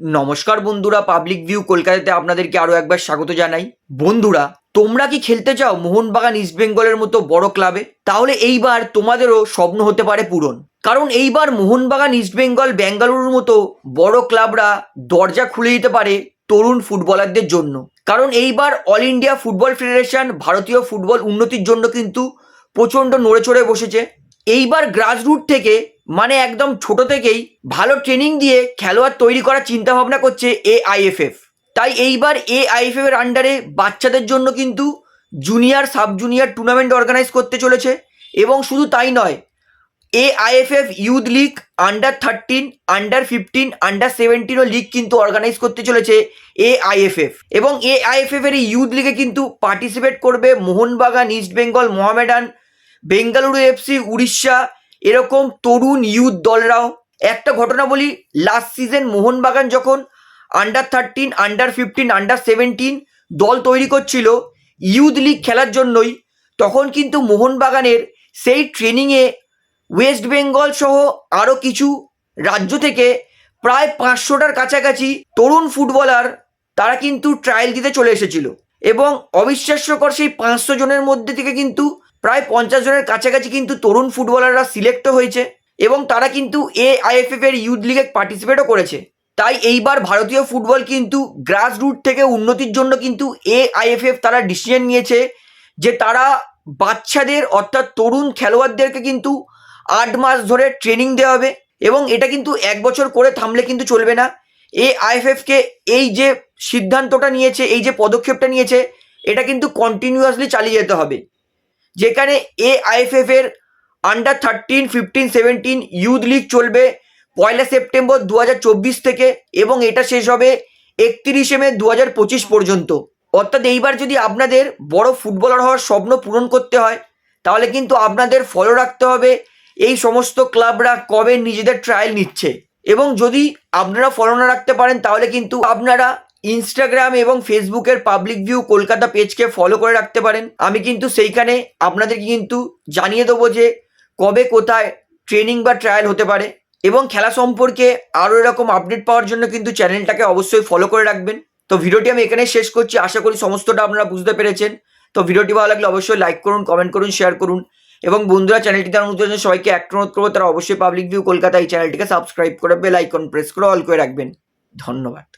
নমস্কার বন্ধুরা public view কলকাতাতে আপনাদেরকে আরও একবার স্বাগত জানাই। বন্ধুরা, তোমরা কি খেলতে চাও মোহনবাগান ইস্ট বেঙ্গলের মতো বড় ক্লাবে তাহলে এইবার তোমাদেরও স্বপ্ন হতে পারে পূরণ। কারণ এইবার মোহনবাগান ইস্ট বেঙ্গল বেঙ্গালুরুর মতো বড় ক্লাবরা দরজা খুলে দিতে পারে তরুণ ফুটবলারদের জন্য। কারণ এইবার অল ইন্ডিয়া ফুটবল ফেডারেশন ভারতীয় ফুটবল উন্নতির জন্য কিন্তু প্রচণ্ড নড়ে চড়ে বসেছে। এইবার গ্রাসরুট থেকে মানে একদম ছোট থেকেই, ভালো ট্রেনিং দিয়ে খেলোয়াড় তৈরি করার চিন্তা ভাবনা করছে এ আইএফএফ তাই এইবার এ আইএফএফ এর আন্ডারে বাচ্চাদের জন্য কিন্তু junior sub junior tournament organise করতে চলেছে। এবং শুধু তাই নয় A IFF youth league under thirteen under fifteen under সেভেন্টিনও league কিন্তু অর্গানাইজ করতে চলেছে এ আইএফএফ এবং এ আইএফএফ এর এই ইউথ লিগে কিন্তু পার্টিসিপেট করবে মোহনবাগান ইস্ট বেঙ্গল মোহামেডান বেঙ্গালুরু এফসি উড়িষ্যা, এরকম তরুণ ইউথ দলরাও। একটা ঘটনা বলি লাস্ট সিজন মোহনবাগান যখন under thirteen under fifteen under seventeen দল তৈরি করছিল ইউথ লিগ খেলার জন্যই, তখন কিন্তু মোহনবাগানের সেই ট্রেনিংয়ে ওয়েস্ট বেঙ্গল সহ আরও কিছু রাজ্য থেকে প্রায় পাঁচশোটার কাছাকাছি তরুণ ফুটবলার তারা কিন্তু ট্রায়াল দিতে চলে এসেছিল। এবং অবিশ্বাস্যকর সেই পাঁচশো জনের মধ্যে থেকে কিন্তু প্রায় পঞ্চাশ জনের কাছাকাছি কিন্তু তরুণ ফুটবলাররা সিলেক্টও হয়েছে এবং তারা কিন্তু এ আইএফএফ এর ইউথ লিগে পার্টিসিপেটও করেছে। তাই এইবার ভারতীয় ফুটবল কিন্তু গ্রাস রুট থেকে উন্নতির জন্য কিন্তু এ আইএফএফ তারা ডিসিশন নিয়েছে যে তারা বাচ্চাদের অর্থাৎ তরুণ খেলোয়াড়দেরকে কিন্তু আট মাস ধরে ট্রেনিং দেওয়া হবে এবং এটা কিন্তু এক বছর করে থামলে কিন্তু চলবে না। এ আইএফএফকে এই যে সিদ্ধান্তটা নিয়েছে, এই যে পদক্ষেপটা নিয়েছে, এটা কিন্তু কন্টিনিউয়াসলি চালিয়ে যেতে হবে। যেখানে এ আইএফএফ এর under thirteen fifteen seventeen youth league চলবে পয়লা সেপ্টেম্বর দু হাজার চব্বিশ থেকে এবং এটা শেষ হবে একত্রিশে মে দু পর্যন্ত। অর্থাৎ এইবার যদি আপনাদের বড় ফুটবলার হওয়ার স্বপ্ন পূরণ করতে হয়, তাহলে কিন্তু আপনাদের ফলো রাখতে হবে এই সমস্ত ক্লাবরা কবে নিজেদের ট্রায়াল নিচ্ছে। এবং যদি আপনারা ফলো না রাখতে পারেন, তাহলে কিন্তু আপনারা ইনস্টাগ্রাম এবং ফেসবুকের পাবলিক ভিউ কলকাতা পেজকে ফলো করে রাখতে পারেন। আমি কিন্তু সেইখানে আপনাদেরকে কিন্তু জানিয়ে দেবো যে কবে কোথায় ট্রেনিং বা ট্রায়াল হতে পারে এবং খেলা সম্পর্কে আরও এরকম আপডেট পাওয়ার জন্য কিন্তু চ্যানেলটাকে অবশ্যই ফলো করে রাখবেন। তো ভিডিওটি আমি এখানে শেষ করছি। আশা করি সমস্তটা আপনারা বুঝতে পেরেছেন। তো ভিডিওটি ভালো লাগলে অবশ্যই লাইক করুন কমেন্ট করুন শেয়ার করুন এবং বন্ধুরা চ্যানেলটি তার অনুরোধ সবাইকে একটা অনুরোধ করব তারা অবশ্যই পাবলিক ভিউ কলকাতা এই চ্যানেলটিকে সাবস্ক্রাইব করে বেল আইকন প্রেস করে অল করে রাখবেন। ধন্যবাদ।